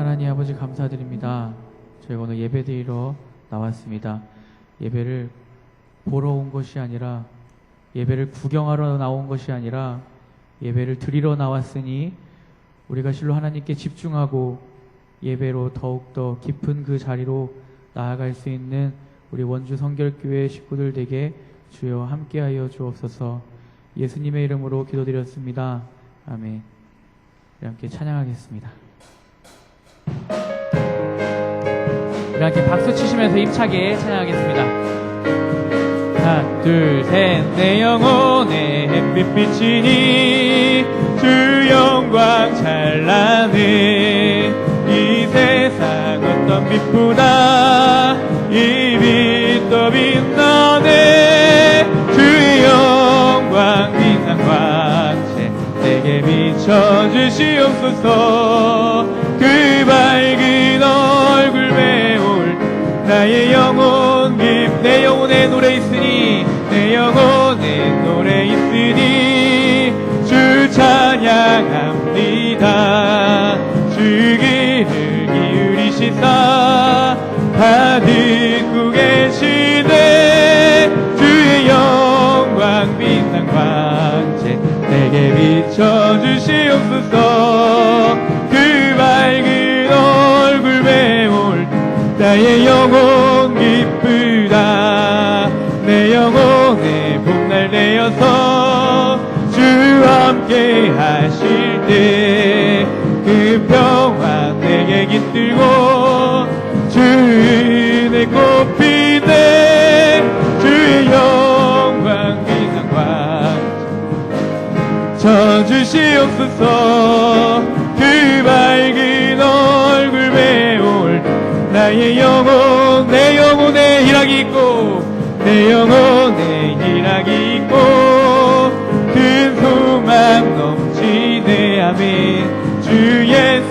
하나님 아버지 감사드립니다. 저희가 오늘 예배 드리러 나왔습니다. 예배를 보러 온 것이 아니라 예배를 구경하러 나온 것이 아니라 예배를 드리러 나왔으니 우리가 실로 하나님께 집중하고 예배로 더욱더 깊은 그 자리로 나아갈 수 있는 우리 원주 성결교회 식구들 되게 주여 함께하여 주옵소서 예수님의 이름으로 기도드렸습니다. 아멘. 함께 찬양하겠습니다. 함께 박수 치시면서 힘차게 찬양하겠습니다. 하나, 둘, 셋, 내 영혼의 햇빛 비치니 주 영광 찬란해. 이 세상 어떤 빛보다 이 빛도 빛나네. 주의 영광 빛난 광채 내게 비춰주시옵소서. 그 밝은 나의 영혼 깊내 영혼의 노래 있으니 내 영혼의 노래 있으니 주 찬양합니다. 주 귀를 기울이시사 다 듣고 계시네 주의 영광 빛난 광채 내게 비춰주시옵소서. 그 밝은 얼굴 배울 나의 영혼 함께 하실 때 그 평화 내게 깃들고 주 은혜 꽃피네 주의 영광 빛난 광 쳐주시옵소서. 그 밝은 얼굴 배울 나의 영혼 내 영혼에 희락이 있고 내 영혼에 아멘 주 예수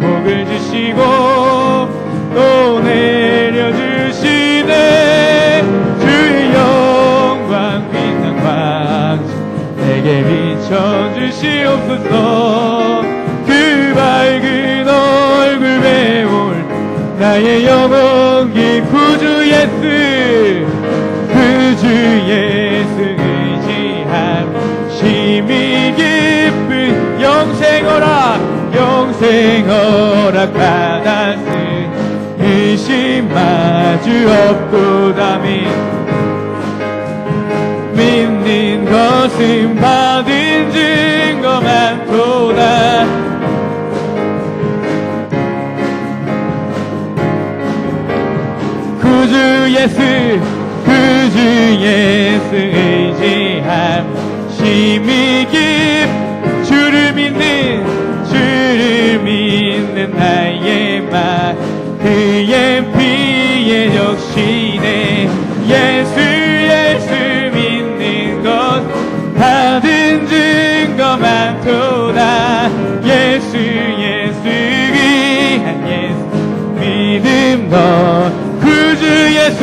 복을 주시고 또 내려주시네. 주의 영광 빛난 광채 내게 비춰주시옵소서 영생어락 받았으 의심 마주 없도다미. 믿는 것은 받은 증거 많도다. 구주 예수 구주 예수 의지함. 심히 깊 주를 믿는 나의 말 그의 피에 적시네. 예수 예수 믿는 것 받은 증거 많도다. 예수 예수 귀한 예수 믿음 너 구주 예수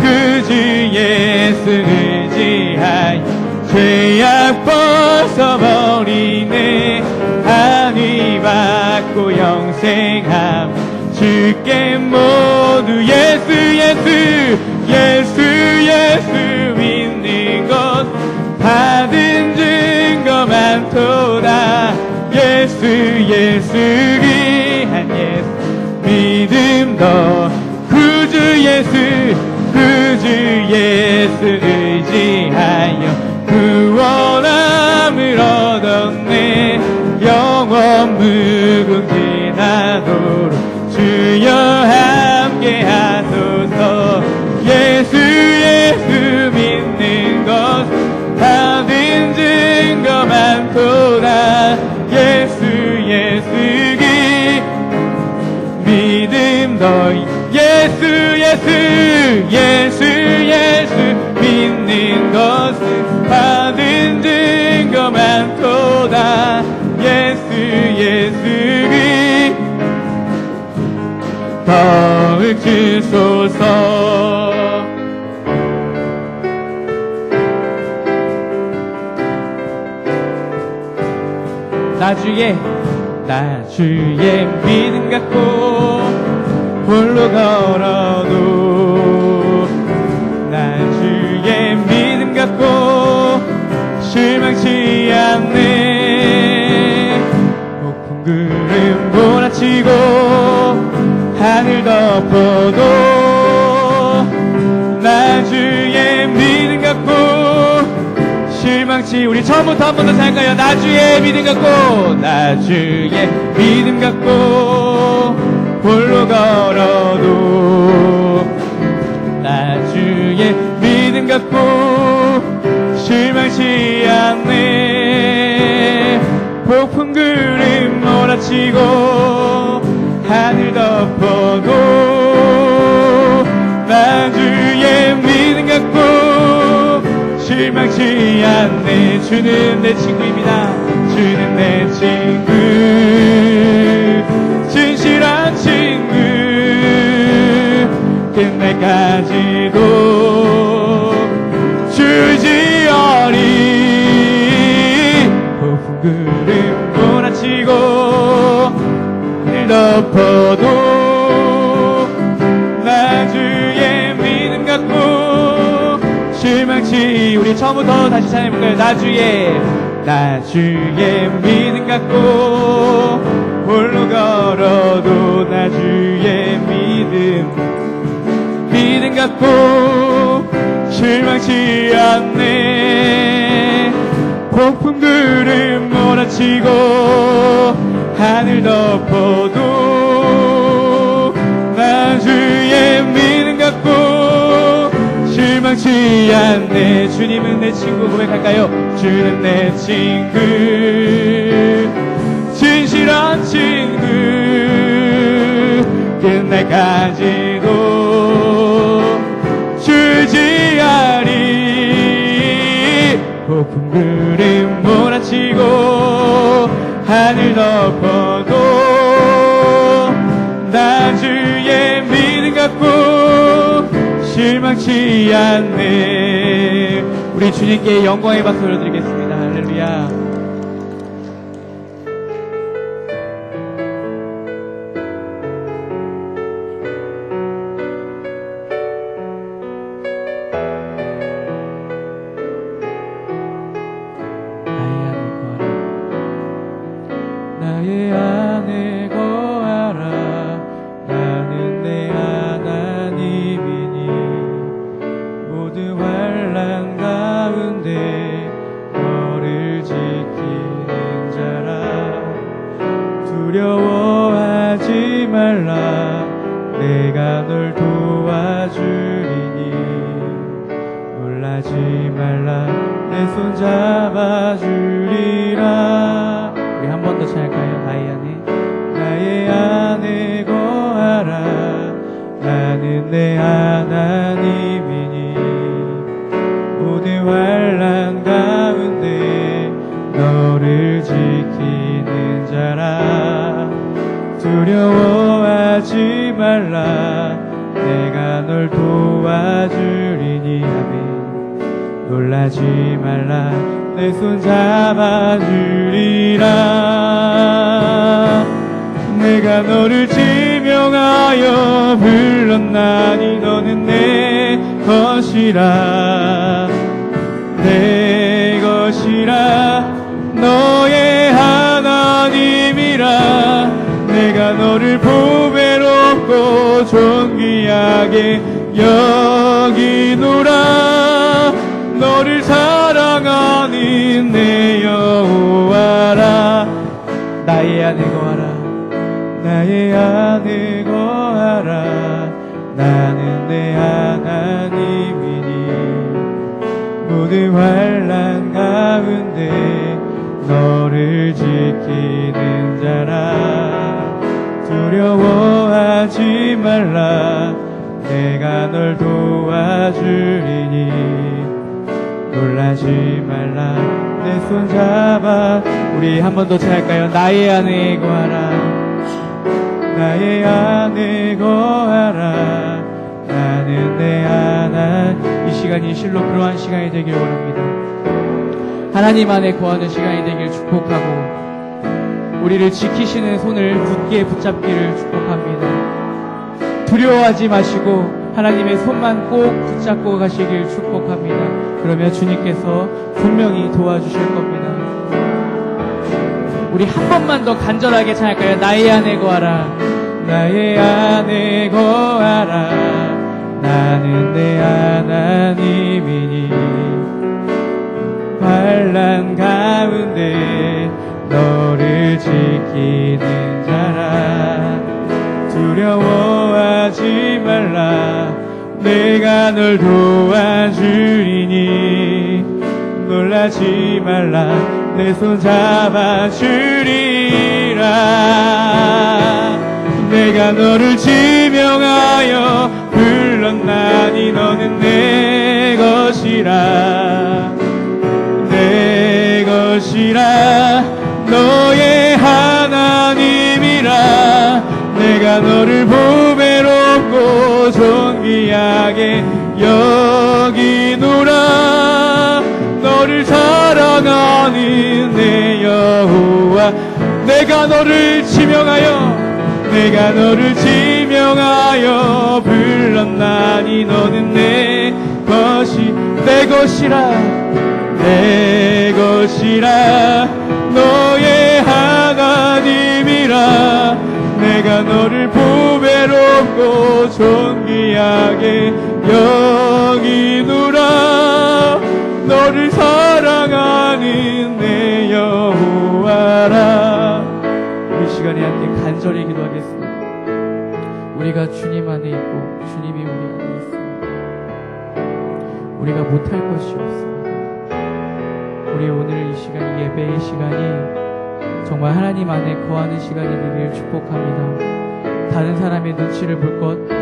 구주 예수 의지하여 죄악 벗어버 받고 영생함. 주께 모두 예수 예수 예수 예수 믿는 것. 받은 증거 많도다 예수 예수 귀한 예수 믿음 너 구주 예수 구주 예수 의지하여 구원함을 얻었네. 영원 무 믿음 너 예수 예수 예수 예수. 믿는 것은 받은 증거 많도다. 예수 예수 그 더욱 주소서. 나주의 나 주의 믿음 갖고 홀로 걸어도 난 주의 믿음 갖고 실망치 않네. 높은 구름 몰아치고 하늘 덮어도 실망치 우리 처음부터 한 번 더 잘까요. 나 주의 믿음 갖고 나 주의 믿음 갖고 홀로 걸어도 나 주의 믿음 갖고 실망치 않네. 폭풍 구름 몰아치고 하늘 덮어도 나 주의 믿음 갖고 실망치 않네. 주는 내 친구입니다. 주는 내 친구. 진실한 친구. 끝날까지 다시 찬양해볼까요 나 주의 나 주의 믿음 갖고 홀로 걸어도 나 주의 믿음 믿음 갖고 실망치 않네. 폭풍 구름 몰아치고 하늘 덮어도 실망치 않네 주님은 내 친구 고백할까요? 주는 내 친구. 진실한 친구. 끝날까지도 주지하리. 폭풍 구름 몰아치고 하늘 덮어도 나 주의 믿음 갖고 실망치 않네. 우리 주님께 영광의 박수 올려드리겠습니다 두려워하지 말라. 내가 널 도와주리니. 놀라지 말라. 내 손 잡아주리라. 우리 한 번더 찬양할까요? 나의 안에? 나의 안에 거하라. 나는 내 하나님이니 두려워하지 말라. 내가 널 도와주리니 아멘. 놀라지 말라. 내 손 잡아주리라. 내가 너를 지명하여 불렀나니 너는 내 것이라. 내 것이라 존귀하게 여기노라. 너를 사랑하는 내 여호와라. 나의 안에 거하라. 나의 안에 거하라. 나는 내 하나님이니. 모든 환란 가운데 너를 지키는 자라 두려워하지 말라. 내가 널 도와주리니. 놀라지 말라. 내 손 잡아. 우리 한 번더 차할까요? 나의 안에 거하라. 나의 안에 거하라. 나는 내 하나 이 시간이 실로 그러한 시간이 되길 원합니다. 하나님 안에 거하는 시간이 되길 축복하고 우리를 지키시는 손을 굳게 붙잡기를 축복합니다. 두려워하지 마시고 하나님의 손만 꼭 붙잡고 가시길 축복합니다. 그러면 주님께서 분명히 도와주실 겁니다. 우리 한 번만 더 간절하게 찬할까요? 나의 안에 거하라. 나의 안에 거하라. 나는 내 하나님이니. 환란 가운데 너를 지키는 자라. 두려워하지 말라. 내가 널 도와주리니. 놀라지 말라 내 손 잡아주리라 내가 너를 지명하여 불렀나니 너는 내 것이라 내 것이라 너의 하나님이라 내가 너를 보배롭고 존귀하게 여기노라. 너를 사랑하는 내 여호와 내가 너를 지명하여 내가 너를 지명하여 불렀나니 너는 내 것이 내 것이라 내 것이라 너의 하나님이라 내가 너를 보배롭고 존귀하게 여기노라. 너를 사랑하는 내 여호와라. 우리 시간에 함께 간절히 기도하겠습니다. 우리가 주님 안에 있고 주님이 우리 안에 있습니다. 우리가 못할 것이 없습니다 우리 오늘 이 시간 예배의 시간이 정말 하나님 안에 거하는 시간이 되기를 축복합니다. 다른 사람의 눈치를 볼 것